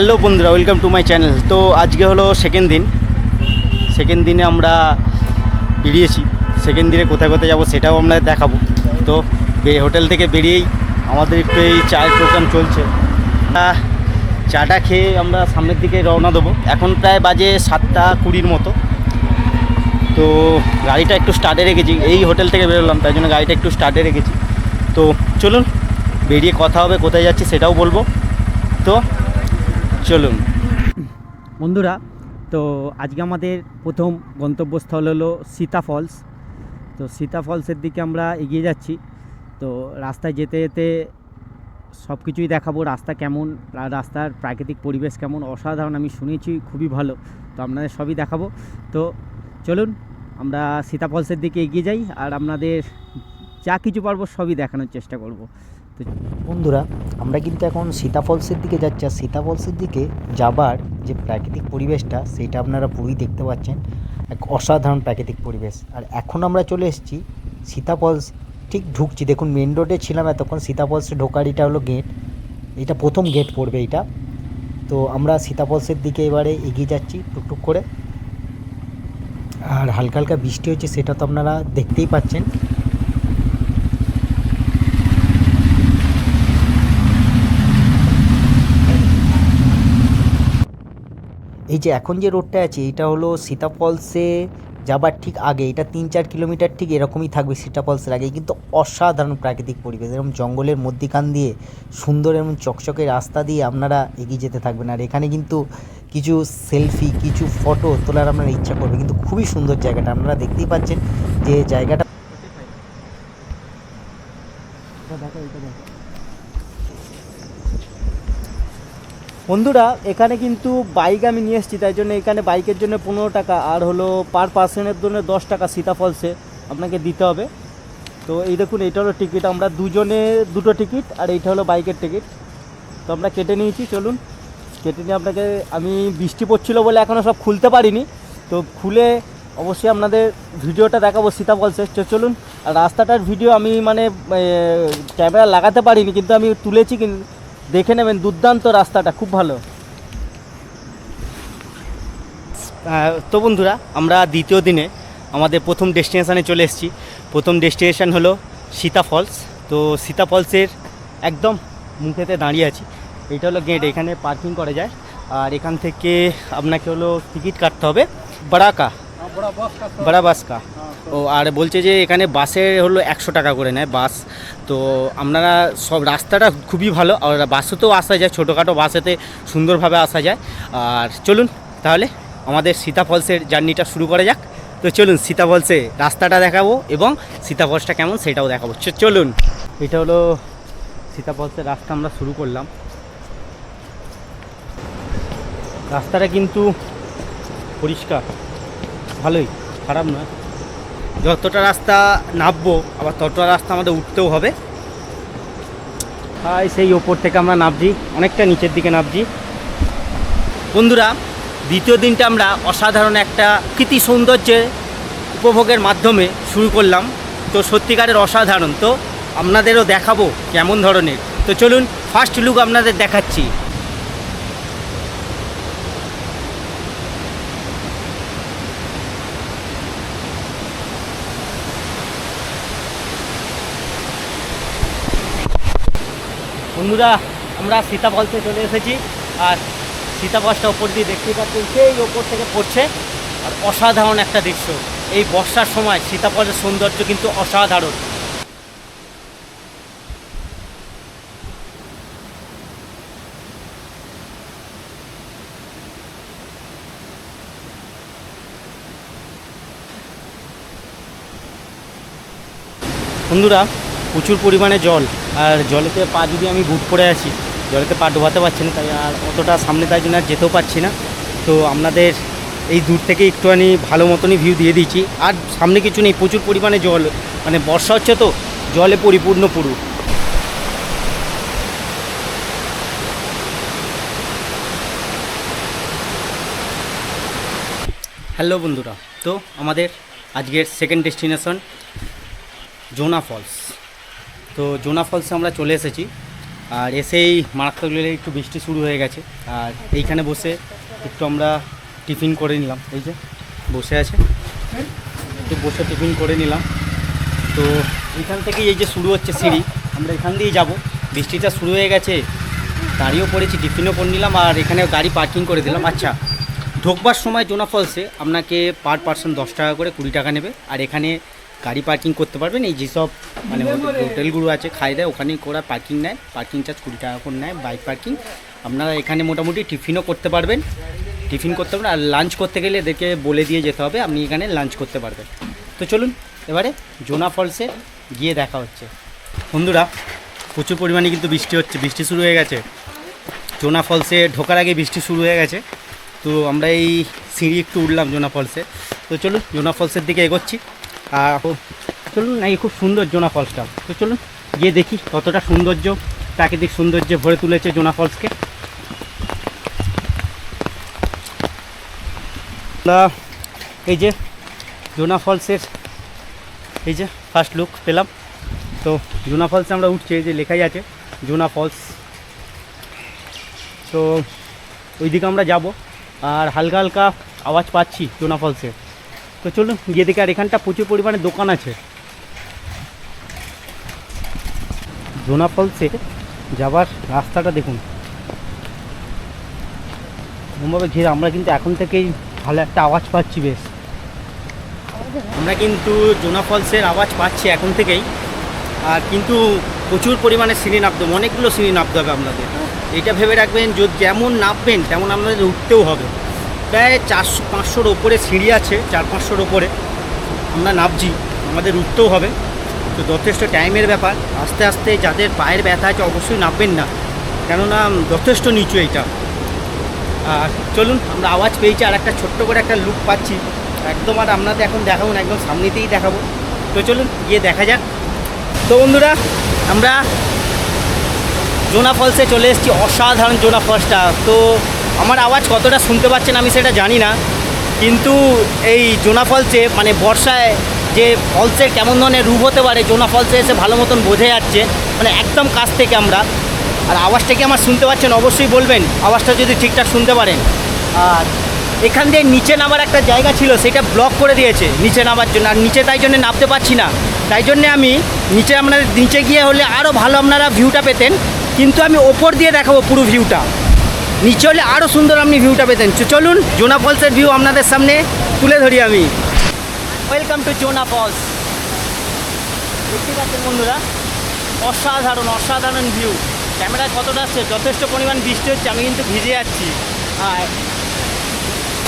Hello বন্ধুরা welcome to my channel তো আজকে হলো সেকেন্ড দিন। সেকেন্ড দিনে আমরা বেরিয়েছি। সেকেন্ড দিনে কোথায় কোথায় যাব সেটাও আমরা দেখাবো। তো হোটেল থেকে বেরিয়েই আমাদের একটু এই চায়ের প্রোগ্রাম চলছে। চাটা খেয়ে আমরা সামনের দিকে রওনা দেবো। এখন প্রায় বাজে সাতটা কুড়ির মতো। তো গাড়িটা একটু স্টার্টে রেখেছি। এই হোটেল থেকে বেরোলাম তাই জন্য গাড়িটা একটু স্টার্টে রেখেছি। তো চলুন, বেরিয়ে কথা হবে, কোথায় যাচ্ছি সেটাও বলব। তো চলুন। বন্ধুরা, তো আজকে আমাদের প্রথম গন্তব্যস্থল হলো সীতা ফলস। তো সীতা ফলসের দিকে আমরা এগিয়ে যাচ্ছি। তো রাস্তায় যেতে যেতে সব কিছুই দেখাবো, রাস্তা কেমন রাস্তার প্রাকৃতিক পরিবেশ কেমন, অসাধারণ আমি শুনেছি, খুবই ভালো। তো আপনাদের সবই দেখাবো। তো চলুন, আমরা সীতা ফলসের দিকে এগিয়ে যাই আর আপনাদের যা কিছু পারব সবই দেখানোর চেষ্টা করব। তো বন্ধুরা, আমরা কিন্তু এখন সীতা ফলসের দিকে যাচ্ছি। আর সীতা ফলসের দিকে যাবার যে প্রাকৃতিক পরিবেশটা, সেটা আপনারা পুরোই দেখতে পাচ্ছেন। এক অসাধারণ প্রাকৃতিক পরিবেশ। আর এখন আমরা চলে এসেছি সীতা ফলস ঠিক ঢুকছি। দেখুন মেন রোডে ছিলাম এতক্ষণ। সীতা ফলসে ঢোকার এটা হলো গেট এটা প্রথম গেট পড়বে এটা। তো আমরা সীতা ফলসের দিকে এবারে এগিয়ে যাচ্ছি টুকটুক করে। আর হালকা হালকা বৃষ্টি হচ্ছে, সেটা তো আপনারা দেখতেই পাচ্ছেন। এই যে এখন যে রোডটা আছে, এটা হলো সীতা ফলসে যাবার ঠিক আগে। এটা তিন চার কিলোমিটার ঠিক এরকমই থাকবে সীতা ফলসের আগে। কিন্তু অসাধারণ প্রাকৃতিক পরিবেশ, এরকম জঙ্গলের মধ্যিখান দিয়ে, সুন্দর এবং চকচকে রাস্তা দিয়ে আপনারা এগিয়ে যেতে থাকবেন। আর এখানে কিন্তু কিছু সেলফি, কিছু ফটো তোলার আপনারা ইচ্ছা করবে। কিন্তু খুবই সুন্দর জায়গাটা। আপনারা দেখতেই পাচ্ছেন যে জায়গাটা বন্ধুরা, এখানে কিন্তু বাইক আমি নিয়ে এসেছি, তাই জন্য এখানে বাইকের জন্য পনেরো টাকা, আর হলো পার পার্সনের জন্য দশ টাকা সীতাফলসে আপনাকে দিতে হবে। তো এই দেখুন এইটা হলো টিকিট আমরা দুজনে দুটো টিকিট আর এইটা হলো বাইকের টিকিট তো আমরা কেটে নিয়েছি, চলুন। কেটে নিয়ে আপনাকে, আমি বৃষ্টি পড়ছিলো বলে এখনও সব খুলতে পারিনি। তো খুলে অবশ্যই আপনাদের ভিডিওটা দেখাবো সীতা ফলসে। তো চলুন আর রাস্তাটার ভিডিও আমি মানে ক্যামেরা লাগাতে পারিনি, কিন্তু আমি তুলেছি কিন্তু দেখে নেবেন দুর্দান্ত রাস্তাটা, খুব ভালো। তো বন্ধুরা, আমরা দ্বিতীয় দিনে আমাদের প্রথম ডেস্টিনেশানে চলে এসেছি। প্রথম ডেস্টিনেশান হলো সীতা ফলস। তো সীতা ফলসের একদম মুখেতে দাঁড়িয়ে আছি। এটা হলো গেট, এখানে পার্কিং করা যায়। আর এখান থেকে আপনাকে হলো টিকিট কাটতে হবে। বারাকা। বড়া বাস কা ও আর বলছে যে এখানে বাসে হলো একশো টাকা করে নেয় বাস। তো আপনারা সব রাস্তাটা খুবই ভালো। আর বাসেতেও আসা যায় ছোটোখাটো বাসেতে সুন্দরভাবে আসা যায়। আর চলুন তাহলে আমাদের সীতা ফলসের জার্নিটা শুরু করা যাক। তো চলুন সীতা ফলসে রাস্তাটা দেখাবো এবং সীতা ফলসটা কেমন সেটাও দেখাবো। চলুন। এটা হলো সীতা ফলসের রাস্তা আমরা শুরু করলাম। রাস্তাটা কিন্তু পরিষ্কার। ভালোই, খারাপ নয়। যতটা রাস্তা নামবো, আবার ততটা রাস্তা আমাদের উঠতেও হবে। তাই সেই ওপর থেকে আমরা নামছি, অনেকটা নিচের দিকে নামছি। বন্ধুরা, দ্বিতীয় দিনটা আমরা অসাধারণ একটা কৃতি সৌন্দর্যের উপভোগের মাধ্যমে শুরু করলাম। তো সত্যিকারের অসাধারণ। তো আপনাদেরও দেখাবো কেমন ধরনের। তো চলুন ফার্স্ট লুক আপনাদের দেখাচ্ছি। বন্ধুরা, আমরা সীতা ফলসে চলে এসেছি। আর সীতা ফলসটা ওপর দিয়ে দেখতেই পাচ্ছেন, সেই ওপর থেকে পড়ছে। আর অসাধারণ একটা দৃশ্য। এই বর্ষার সময় সীতা ফলের সৌন্দর্য কিন্তু অসাধারণ। বন্ধুরা প্রচুর পরিমাণে জল, আর জলেতে পা যদি আমি বুট করে আছি, জলেতে পা ডোবাতে পারছি না, তাই আর অতটা সামনে তাই জন্য আর যেতেও পারছি না। তো আপনাদের এই দূর থেকে একটুখানি ভালো মতনই ভিউ দিয়ে দিচ্ছি আর সামনে কিছু নেই, প্রচুর পরিমাণে জল মানে বর্ষা হচ্ছে তো, জলে পরিপূর্ণ পুরো। হ্যালো বন্ধুরা, তো আমাদের আজকের সেকেন্ড ডেস্টিনেশন জোনা ফলস তো জোনা ফলসে আমরা চলে এসেছি। আর এসেই মারাত্মক লেগে একটু বৃষ্টি শুরু হয়ে গেছে। আর এইখানে বসে একটু আমরা টিফিন করে নিলাম। এই যে বসে আছে। একটু বসে টিফিন করে নিলাম। তো এখান থেকে এই যে শুরু হচ্ছে সিঁড়ি। আমরা এখান দিয়েই যাব। বৃষ্টিটা শুরু হয়ে গেছে। দাঁড়িয়েও পড়েছি, টিফিনও করে নিলাম। আর এখানে গাড়ি পার্কিং করে দিলাম। আচ্ছা ঢোকবার সময় জোনা ফলসে আপনাকে পার পার্সন দশ টাকা করে কুড়ি টাকা নেবে। আর এখানে গাড়ি পার্কিং করতে পারবেন। এই যেসব মানে হোটেলগুলো আছে খাই দেয় ওখানে করা পার্কিং নেয়। পার্কিং চার্জ কুড়ি টাকা করে নেয় বাইক পার্কিং আপনারা এখানে মোটামুটি টিফিনও করতে পারবেন। টিফিন করতে পারবেন। আর লাঞ্চ করতে গেলে এদেরকে বলে দিয়ে যেতে হবে আপনি এখানে লাঞ্চ করতে পারবেন। তো চলুন এবারে জোনা ফলসে গিয়ে দেখা হচ্ছে। বন্ধুরা প্রচুর পরিমাণে কিন্তু বৃষ্টি হচ্ছে বৃষ্টি শুরু হয়ে গেছে। জোনা ফলসে ঢোকার আগে বৃষ্টি শুরু হয়ে গেছে। তো আমরা এই সিঁড়ি একটু উঠলাম জোনা ফলসে তো চলুন জোনা ফলসের দিকে এগোচ্ছি। আর চলুন এই খুব সুন্দর জোনা ফলসটা। তো চলুন, গিয়ে দেখি কতটা সৌন্দর্য, প্রাকৃতিক সৌন্দর্যে ভরে তুলেছে জোনা ফলসকে। এই যে জোনা ফলসের এই যে ফার্স্ট লুক পেলাম। তো জোনা ফলসে আমরা উঠছি, এই যে লেখাই আছে, জোনা ফলস। তো ওইদিকে আমরা যাব, আর হালকা হালকা আওয়াজ পাচ্ছি জোনা ফলসে। তো চলুন, গিয়ে দেখি, আর এখানটা প্রচুর পরিমাণে দোকান আছে। জোনা ফলসে যাবার রাস্তাটা দেখুন। এরকমভাবে ঘিরে আমরা কিন্তু এখন থেকেই ভালো একটা আওয়াজ পাচ্ছি বেশ। আমরা কিন্তু জোনা ফলসের আওয়াজ পাচ্ছি এখন থেকেই। আর কিন্তু প্রচুর পরিমাণে সিঁড়ি নামতে হবে, অনেকগুলো সিঁড়ি নামতে হবে আপনাদের। এটা ভেবে রাখবেন যেমন নামবেন তেমন আপনাদের উঠতেও হবে। প্রায় চারশো, পাঁচশোর ওপরে সিঁড়ি আছে, চার, পাঁচশোর ওপরে। আমরা নামছি, আমাদের উঠতেও হবে। তো যথেষ্ট টাইমের ব্যাপার। আস্তে আস্তে যাদের পায়ের ব্যথা আছে অবশ্যই নামবেন না। কেননা যথেষ্ট নিচু এইটা। আর চলুন, আমরা আওয়াজ পেয়েছি আর একটা ছোট্ট করে একটা লুক পাচ্ছি। একদম আর আপনাদের এখন দেখাবো না, একদম সামনেতেই দেখাবো। তো চলুন, গিয়ে দেখা যাক। তো বন্ধুরা, আমরা জোনা ফলসে চলে এসেছি। অসাধারণ জোনা ফলসটা তো আমার আওয়াজ কতটা শুনতে পাচ্ছেন আমি সেটা জানি না। কিন্তু এই জোনা ফলসে মানে বর্ষায় যে ফলসের কেমন ধরনের রূপ হতে পারে, জোনা ফলসে এসে ভালো মতন বোঝা যাচ্ছে মানে একদম কাছ থেকে আমরা। আর আওয়াজটা কি আমার শুনতে পাচ্ছেন? অবশ্যই বলবেন। আওয়াজটা যদি ঠিকঠাক শুনতে পারেন। আর এখান দিয়ে নিচে নামার একটা জায়গা ছিল, সেটা ব্লক করে দিয়েছে নিচে নামার জন্য। আর নিচে তাই জন্য নামতে পারছি না। তাই জন্যে আমি নিচে আপনাদের নিচে গিয়ে হলে আরও ভালো আপনারা ভিউটা পেতেন। কিন্তু আমি ওপর দিয়ে দেখাবো পুরো ভিউটা নিচে হলে আরও সুন্দর আপনি ভিউটা পেতেন। চলুন, জোনা ফলসের ভিউ আপনাদের সামনে তুলে ধরি আমি। Welcome to Jonha Falls. দেখতে পাচ্ছেন বন্ধুরা, অসাধারণ অসাধারণ ভিউ ক্যামেরায় কতটা আসছে যথেষ্ট পরিমাণ বৃষ্টি হচ্ছে, আমি কিন্তু ভিজে যাচ্ছি আর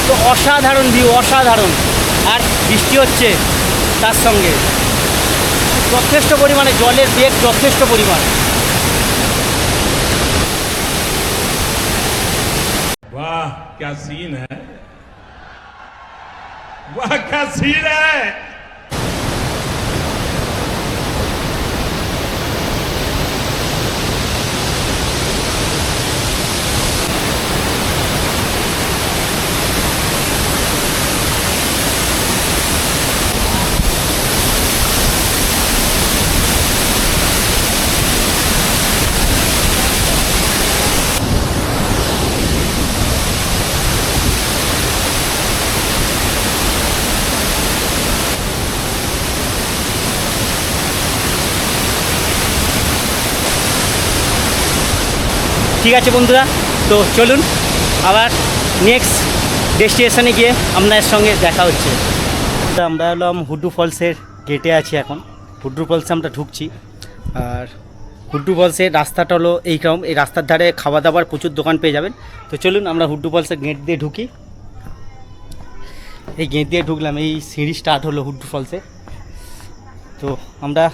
তো অসাধারণ ভিউ অসাধারণ। আর বৃষ্টি হচ্ছে তার সঙ্গে। যথেষ্ট পরিমাণে জলের বেগ, যথেষ্ট পরিমাণ। वाह क्या सीन है? वाह क्या सीन है? ঠিক আছে বন্ধুরা, তো চলুন আবার নেক্সট ডেস্টিনেশনে গিয়ে আপনার সঙ্গে দেখা হচ্ছে। আমরা হলাম হুড্ডু ফলসের গেটে আছি এখন। হুড্ডু ফলসে আমরা ঢুকছি। আর হুড্ডু ফলসের রাস্তাটা হলো এইরকম, এই রাস্তার ধারে খাওয়া দাওয়ার প্রচুর দোকান পেয়ে যাবেন। তো চলুন আমরা হুড্ডু ফলসের গেট দিয়ে ঢুকি। এই গেট দিয়ে ঢুকলাম, এই সিঁড়ি স্টার্ট হলো হুড্ডু ফলসে। তো আমরা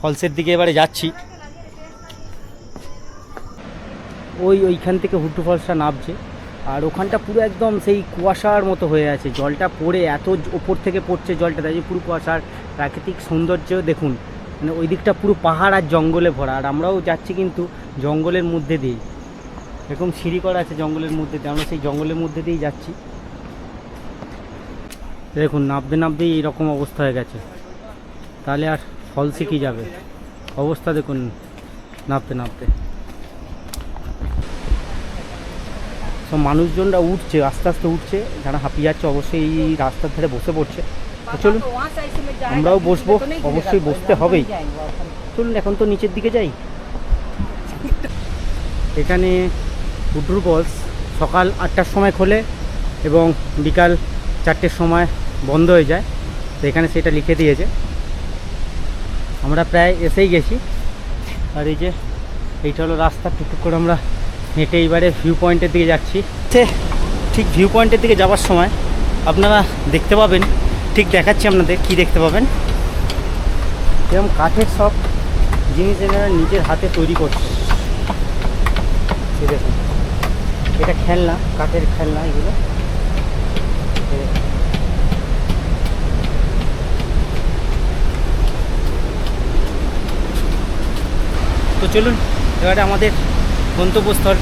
ফলসের দিকে এবারে যাচ্ছি। ওই ওইখান থেকে হুড্ডু ফলসটা নামছে। আর ওখানটা পুরো একদম সেই কুয়াশার মতো হয়ে আছে। জলটা পড়ে এত ওপর থেকে পড়ছে জলটা, তাই পুরো কুয়াশার প্রাকৃতিক সৌন্দর্য দেখুন। মানে ওই দিকটা পুরো পাহাড় আর জঙ্গলে ভরা। আর আমরাও যাচ্ছি কিন্তু জঙ্গলের মধ্যে দিয়েই এরকম সিঁড়ি করা আছে জঙ্গলের মধ্যে দিয়ে। আমরা সেই জঙ্গলের মধ্যে দিয়েই যাচ্ছি। দেখুন নাবতে নাবতেই এইরকম অবস্থা হয়ে গেছে। তাহলে আর ফলসে কি যাবে? অবস্থা দেখুন নাবতে নাবতে তো মানুষজনরা উঠছে আস্তে আস্তে উঠছে যারা হাঁপিয়ে যাচ্ছে অবশ্যই এই রাস্তার ধারে বসে পড়ছে। তো চলুন আমরাও বসবো অবশ্যই বসতে হবেই। চলুন এখন তো নিচের দিকে যাই। এখানে উড্রু বলস সকাল আটটার সময় খোলে এবং বিকাল চারটের সময় বন্ধ হয়ে যায়। তো এখানে সেটা লিখে দিয়েছে। আমরা প্রায় এসেই গেছি। আর এই যে এইটা হলো রাস্তা টুকটুক করে আমরা হেঁটে এইবারে ভিউ পয়েন্টের দিকে যাচ্ছি। ঠিক ভিউ পয়েন্টের দিকে যাওয়ার সময় আপনারা দেখতে পাবেন, ঠিক দেখাচ্ছি আপনাদের কি দেখতে পাবেন। এরকম কাঠের সব জিনিস এনারা নিজের হাতে তৈরি করছে। দেখুন, এটা খেলনা, কাঠের খেলনা এগুলো। তো চলুন, এবারে আমাদের গন্তব্যস্থল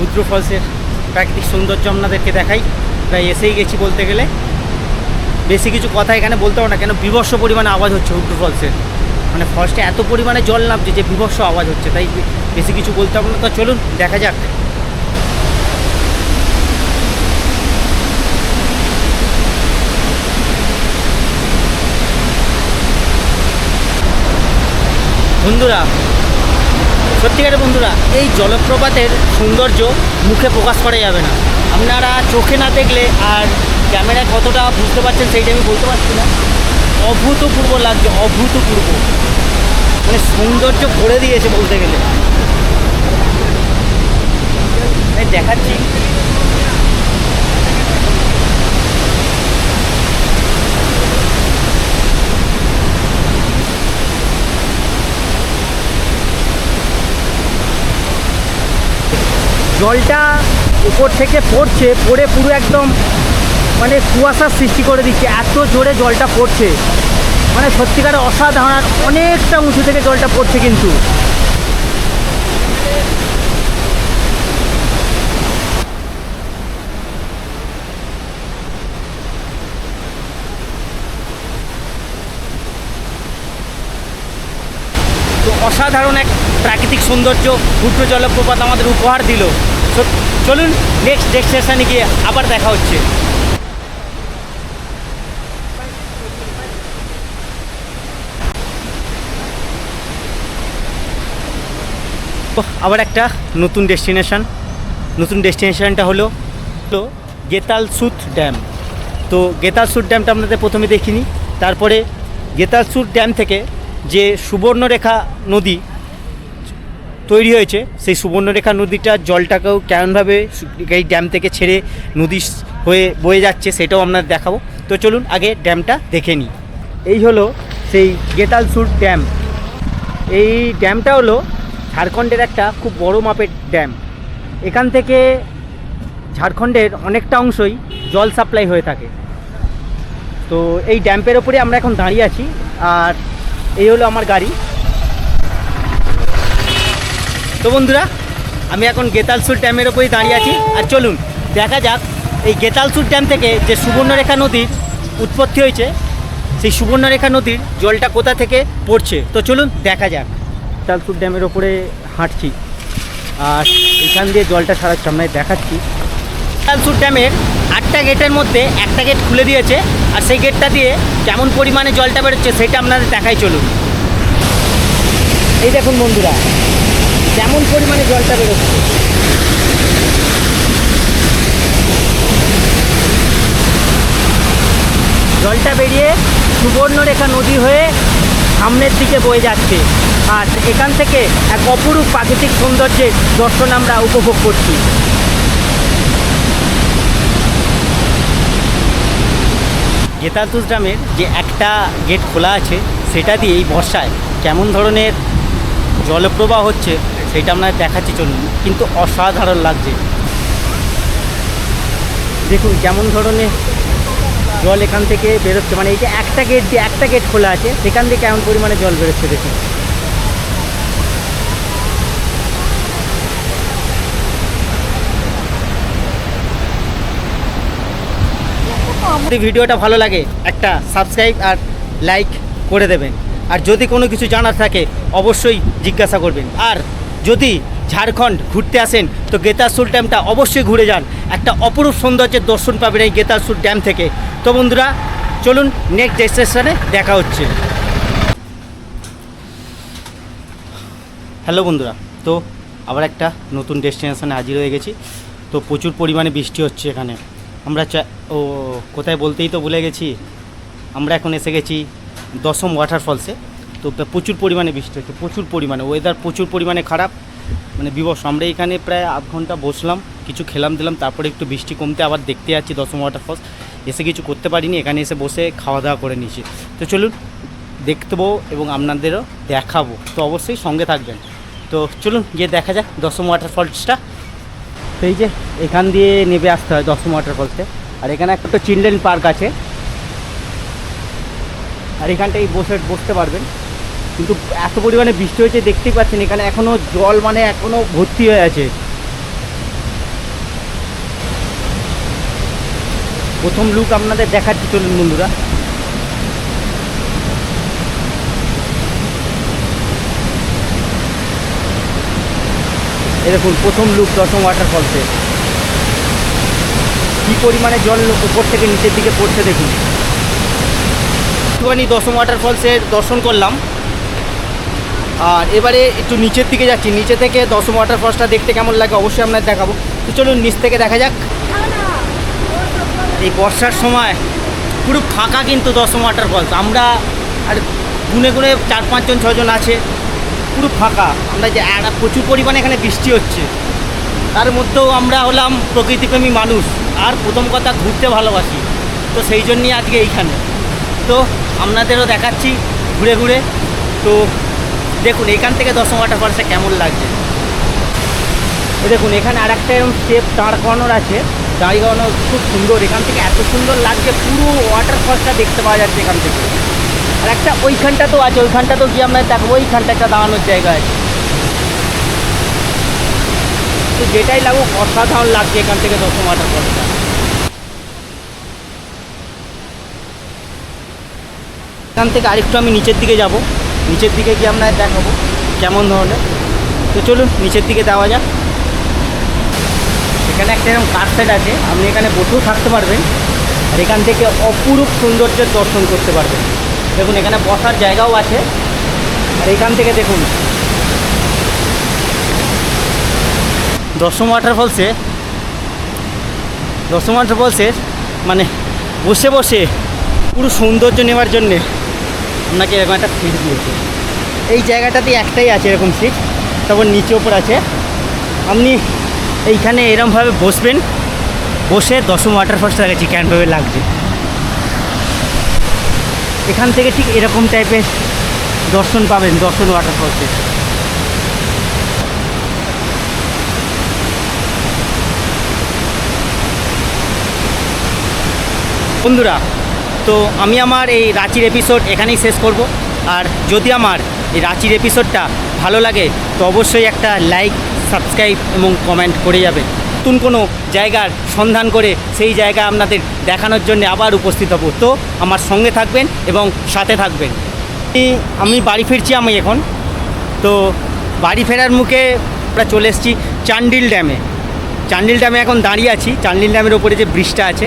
রুদ্র ফলসের প্রাকৃতিক সৌন্দর্য আপনাদেরকে দেখাই। প্রায় এসেই গেছি বলতে গেলে। বেশি কিছু কথা এখানে বলতে পারব না, কেন বিভৎস পরিমাণে আওয়াজ হচ্ছে রুদ্র ফলসের মানে ফলসটা এত পরিমাণে জল নামছে যে বিভৎস আওয়াজ হচ্ছে, তাই বেশি কিছু বলতে পারব না। তো চলুন, দেখা যাক। বন্ধুরা সত্যিকারের বন্ধুরা, এই জলপ্রপাতের সৌন্দর্য মুখে প্রকাশ করা যাবে না। আপনারা চোখে না দেখলে আর ক্যামেরায় কতটা বুঝতে পারছেন সেইটা আমি বলতে পারছি না। অভূতপূর্ব লাগছে, অভূতপূর্ব। মানে সৌন্দর্য ভরে দিয়েছে বলতে গেলে। দেখাচ্ছি। জলটা উপর থেকে পড়ছে, পড়ে পুরো একদম মানে কুয়াশার সৃষ্টি করে দিচ্ছে। এত জোরে জলটা পড়ছে। মানে সত্যিকার অসাধারণ অনেকটা উঁচু থেকে জলটা পড়ছে কিন্তু। অসাধারণ এক প্রাকৃতিক সৌন্দর্য, ক্ষুদ্র জলপ্রপাত আমাদের উপহার দিল। তো চলুন নেক্সট ডেস্টিনেশনে গিয়ে আবার দেখা হচ্ছে। আবার একটা নতুন ডেস্টিনেশন নতুন ডেস্টিনেশনটা হলো হলো গেতালসুত ড্যাম। তো গেতালসুত ড্যামটা আপনাদের প্রথমে দেখিনি। তারপরে গেতালসুত ড্যাম থেকে যে সুবর্ণরেখা নদী তৈরি হয়েছে। সেই সুবর্ণরেখা নদীটার জলটাকেও কেমনভাবে এই ড্যাম থেকে ছেড়ে নদী হয়ে বয়ে যাচ্ছে সেটাও আপনাদের দেখাবো। তো চলুন আগে ড্যামটা দেখে নিই। এই হলো সেই গেতালসুর ড্যাম। এই ড্যামটা হলো ঝাড়খণ্ডের একটা খুব বড় মাপের ড্যাম। এখান থেকে ঝাড়খণ্ডের অনেকটা অংশই জল সাপ্লাই হয়ে থাকে। তো এই ড্যাম্পের ওপরে আমরা এখন দাঁড়িয়ে আছি। আর এই হলো আমার গাড়ি। তো বন্ধুরা, আমি এখন গেতালসুর ড্যামের ওপরেই দাঁড়িয়ে আছি। আর চলুন, দেখা যাক, এই গেতালসুর ড্যাম থেকে যে সুবর্ণরেখা নদীর উৎপত্তি হয়েছে, সেই সুবর্ণরেখা নদীর জলটা কোথা থেকে পড়ছে? তো চলুন, দেখা যাক। গেতালসুর ড্যামের ওপরে হাঁটছি, আর এখান দিয়ে জলটা সারা সামনে দেখাচ্ছি। গেতালসুর ড্যামের আটটা গেটের মধ্যে একটা গেট খুলে দিয়েছে, আর সেই গেটটা দিয়ে কেমন পরিমাণে জলটা বেরোচ্ছে সেটা আপনাদের দেখাই চলুন। এই দেখুন বন্ধুরা কেমন পরিমাণে জলটা বেরোচ্ছে। জলটা বেরিয়ে সুবর্ণরেখা নদী হয়ে সামনের দিকে বয়ে যাচ্ছে। আর এখান থেকে এক অপরূপ প্রাকৃতিক সৌন্দর্যের দর্শন আমরা উপভোগ করছি। গেতাতুস ড্যামের যে একটা গেট খোলা আছে, সেটা দিয়ে এই বর্ষায় কেমন ধরনের জলপ্রবাহ হচ্ছে সেটা আমরা দেখাচ্ছি চলুন, কিন্তু অসাধারণ লাগছে। দেখুন কেমন ধরনের জল এখান থেকে বেরোচ্ছে মানে এই যে একটা গেট দিয়ে একটা গেট খোলা আছে, সেখান থেকে কেমন পরিমাণে জল বেরোচ্ছে দেখুন। যদি ভিডিওটা ভালো লাগে, একটা সাবস্ক্রাইব আর লাইক করে দেবেন। আর যদি কোনো কিছু জানার থাকে, অবশ্যই জিজ্ঞাসা করবেন। আর যদি ঝাড়খণ্ড ঘুরতে আসেন, তো গেতারসুর ড্যামটা অবশ্যই ঘুরে যান। একটা অপরূপ সৌন্দর্যের দর্শন পাবেন এই গেতারসুর ড্যাম থেকে। তো বন্ধুরা, চলুন নেক্সট ডেস্টিনেশনে দেখা হচ্ছে। হ্যালো বন্ধুরা, তো আবার একটা নতুন ডেস্টিনেশনে হাজির হয়ে গেছি। তো প্রচুর পরিমাণে বৃষ্টি হচ্ছে এখানে। আমরা চা ও, কোথায় বলতেই তো ভুলে গেছি। আমরা এখন এসে গেছি দশম ওয়াটারফলসে তো প্রা- প্রচুর পরিমাণে বৃষ্টি হচ্ছে, প্রচুর পরিমাণে। ওয়েদার প্রচুর পরিমাণে খারাপ মানে বিবস আমরা এখানে প্রায় আধ ঘণ্টা বসলাম, কিছু খেলাম দিলাম, তারপরে একটু বৃষ্টি কমতে আবার দেখতে যাচ্ছি দশম ওয়াটার ওয়াটারফলস এসে কিছু করতে পারিনি, এখানে এসে বসে খাওয়া দাওয়া করে নিয়েছি। তো চলুন দেখতেবো এবং আপনাদেরও দেখাবো। তো অবশ্যই সঙ্গে থাকবেন। তো চলুন, গিয়ে দেখা যাক দশম ওয়াটারফলসটা তো এই যে, এখান দিয়ে নেমে আসতে হয় দশম ওয়াটারফলসে আর এখানে একটা তো চিলড্রেন পার্ক আছে। আর এখানটায় বসে, বসতে পারবেন। কিন্তু এত পরিমাণে বৃষ্টি হয়েছে, দেখতেই পাচ্ছেন, এখানে এখনও জল মানে এখনও ভর্তি হয়ে আছে। প্রথম লুক আপনাদের দেখাচ্ছি, চলুন বন্ধুরা। দেখুন, প্রথম লুক দশম ওয়াটারফলসে কী পরিমাণে জল উপর থেকে নিচের দিকে পড়ছে দেখুন। একটুখানি দশম ওয়াটারফলসের দর্শন করলাম। আর এবারে একটু নিচের দিকে যাচ্ছি। নিচে থেকে দশম ওয়াটারফলসটা দেখতে কেমন লাগে অবশ্যই আপনাদের দেখাবো। তো চলুন নিচ থেকে দেখা যাক। এই বর্ষার সময় পুরো ফাঁকা কিন্তু দশম ওয়াটারফলস আমরা আর গুনে গুনে চার পাঁচজন ছজন আছে। পুরো ফাঁকা। আমরা যে প্রচুর পরিমাণে এখানে বৃষ্টি হচ্ছে। তার মধ্যেও আমরা হলাম প্রকৃতিপ্রেমী মানুষ। আর প্রথম কথা ঘুরতে ভালোবাসি। তো সেই জন্যই আজকে এইখানে। তো আপনাদেরও দেখাচ্ছি ঘুরে ঘুরে। তো দেখুন, এখান থেকে দশম ওয়াটারফলসে কেমন লাগছে? দেখুন, এখানে আর একটা এরকম স্টেপ দাঁড় করানোর আছে। দাঁড় করানো খুব সুন্দর। এখান থেকে এত সুন্দর লাগছে, পুরো ওয়াটারফলসটা দেখতে পাওয়া যাচ্ছে এখান থেকে। আর একটা ওইখানটা তো আছে, ওইখানটা তো গিয়ে আমরা দেখব। ওইখানটা একটা দাঁড়ানোর জায়গা আছে। তো যেটাই লাগুক, অসাধারণ লাগছে এখান থেকে দশম ওয়াটারফলসটা এখান থেকে আরেকটু আমি নিচের দিকে যাব। নিচের দিকে গিয়ে আপনার দেখাবো কেমন ধরনের। তো চলুন, নিচের দিকে দেওয়া যাক। এখানে একটা এরকম কার সেট আছে। আপনি এখানে বসেও থাকতে পারবেন। আর এখান থেকে অপরূপ সৌন্দর্যের দর্শন করতে পারবেন। দেখুন, এখানে বসার জায়গাও আছে। আর এখান থেকে দেখুন। দশম ওয়াটারফলসে দশম ওয়াটারফলসে মানে বসে বসে পুরো সৌন্দর্য নেওয়ার জন্যে আপনাকে এরকম একটা সিট দিয়েছে। এই জায়গাটাতে একটাই আছে এরকম সিট তারপর নিচে ওপর আছে। আপনি এইখানে এরমভাবে বসবেন, বসে দশম ওয়াটারফলসটা দেখেছি কেমনভাবে লাগছে। এখান থেকে ঠিক এরকম টাইপের দর্শন পাবেন, দর্শন ওয়াটারফলসে বন্ধুরা তো আমি আমার এই রাঁচির এপিসোড এখানেই শেষ করব। আর যদি আমার এই রাঁচির এপিসোডটা ভালো লাগে, তো অবশ্যই একটা লাইক সাবস্ক্রাইব এবং কমেন্ট করে যাবেন নতুন কোনো জায়গার সন্ধান করে সেই জায়গা আপনাদের দেখানোর জন্য আবার উপস্থিত হব। তো আমার সঙ্গে থাকবেন এবং সাথে থাকবেন। আমি বাড়ি ফিরছি আমি এখন। তো বাড়ি ফেরার মুখে আমরা চলে এসেছি চান্ডিল ড্যামে। চান্ডিল ড্যামে এখন দাঁড়িয়ে আছি। চান্ডিল ড্যামের ওপরে যে ব্রিজটা আছে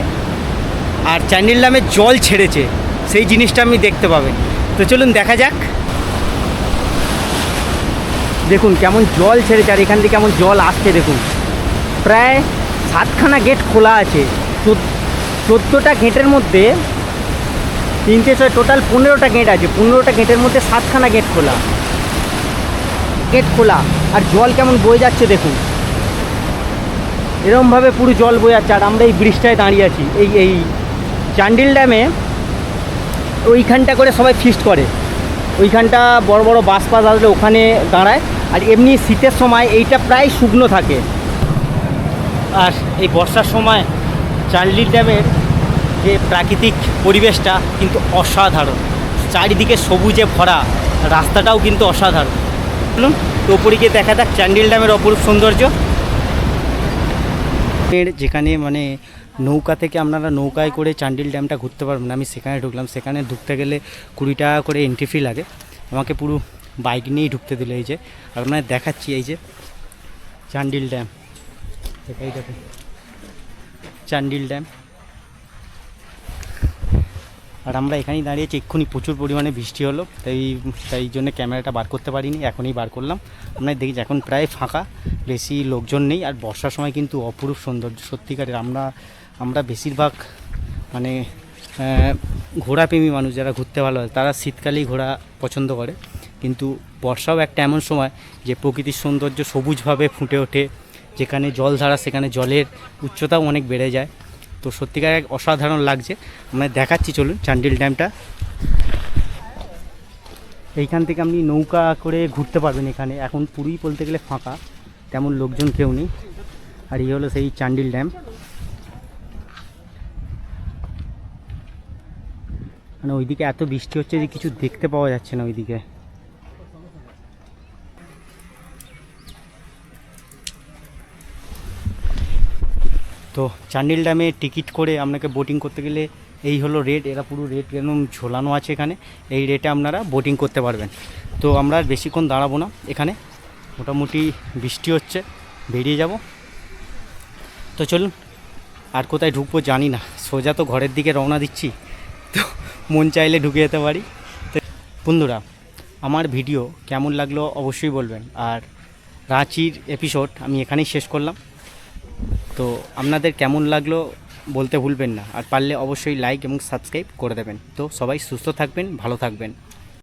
আর চ্যান্ডেল ড্যামে জল ছেড়েছে, সেই জিনিসটা আপনি দেখতে পাবেন তো চলুন দেখা যাক। দেখুন কেমন জল ছেড়েছে, আর এখান থেকে কেমন জল আসছে, দেখুন। প্রায় সাতখানা গেট খোলা আছে। চোদ্দোটা গেটের মধ্যে তিনটে, ছয়, টোটাল পনেরোটা গেট আছে। পনেরোটা গেটের মধ্যে সাতখানা গেট খোলা। গেট খোলা। আর জল কেমন বয়ে যাচ্ছে, দেখুন। এরমভাবে পুরো জল বয়ে যাচ্ছে। আর আমরা এই ব্রিজটায় দাঁড়িয়ে আছি। এই এই চান্ডিল ড্যামে ওইখানটা করে সবাই ফিস্ট করে। ওইখানটা বড় বড় বাস পাস আসলে ওখানে দাঁড়ায়। আর এমনি শীতের সময় এইটা প্রায় শুকনো থাকে। আর এই বর্ষার সময় চান্ডিল ড্যামের যে প্রাকৃতিক পরিবেশটা কিন্তু অসাধারণ। চারিদিকে সবুজে ভরা, রাস্তাটাও কিন্তু অসাধারণ। বলুন তো উপরে গিয়ে দেখা যাক চান্ডিল ড্যামের অপরূপ সৌন্দর্য। যেখানে মানে নৌকা থেকে আপনারা নৌকায় করে চান্ডিল ড্যামটা ঘুরতে পারবেন। আমি সেখানে ঢুকলাম। সেখানে ঢুকতে গেলে কুড়ি টাকা করে এন্ট্রি ফি লাগে। আমাকে পুরো বাইক নিয়েই ঢুকতে দিল এই যে। আপনাদের দেখাচ্ছি এই যে চান্ডিল ড্যাম। এটাই দেখো। চান্ডিল ড্যাম। আর আমরা এখানেই দাঁড়িয়েছি। এক্ষুনি প্রচুর পরিমাণে বৃষ্টি হলো। তাই তাই জন্য ক্যামেরাটা বার করতে পারিনি। এখনই বার করলাম। আপনারা দেখি এখন প্রায় ফাঁকা। বেশি লোকজন নেই। আর বর্ষার সময় কিন্তু অপরূপ সৌন্দর্য। সত্যিকারের আমরা আমরা বেশিরভাগ মানে ঘোড়াপ্রেমী মানুষ যারা ঘুরতে ভালো তারা শীতকালেই ঘোরা পছন্দ করে। কিন্তু বর্ষাও একটা এমন সময় যে প্রকৃতির সৌন্দর্য সবুজভাবে ফুটে ওঠে, যেখানে জল ধারা, সেখানে জলের উচ্চতাও অনেক বেড়ে যায়। তো সত্যিকার এক অসাধারণ লাগছে। আমরা দেখাচ্ছি, চলুন, চান্ডিল ড্যামটা। এইখান থেকে আপনি নৌকা করে ঘুরতে পারবেন এখানে। এখন পুরী বলতে গেলে ফাঁকা, তেমন লোকজন কেউ নেই। আর এই হলো সেই চান্ডিল ড্যাম। মানে ওইদিকে এত বৃষ্টি হচ্ছে যে কিছু দেখতে পাওয়া যাচ্ছে না ওইদিকে। তো চান্ডিল ড্যামে টিকিট করে আপনাকে বোটিং করতে গেলে এই হলো রেট এরা পুরো রেট একদম ঝোলানো আছে এখানে। এই রেটে আপনারা বোটিং করতে পারবেন। তো আমরা আর বেশিক্ষণ দাঁড়াবো না এখানে। মোটামুটি বৃষ্টি হচ্ছে, বেরিয়ে যাব। তো চলুন, আর কোথায় ঢুকবো জানি না। সোজা তো ঘরের দিকে রওনা দিচ্ছি। তো মন চাইলে ঢুকে যেতে পারি। বন্ধুরা, আমার ভিডিও কেমন লাগল অবশ্যই বলবেন। আর রাঁচির এপিসোড আমি এখানেই শেষ করলাম। তো আপনাদের কেমন লাগল বলতে ভুলবেন না। আর পারলে অবশ্যই লাইক এবং সাবস্ক্রাইব করে দেবেন। তো সবাই সুস্থ থাকবেন, ভালো থাকবেন।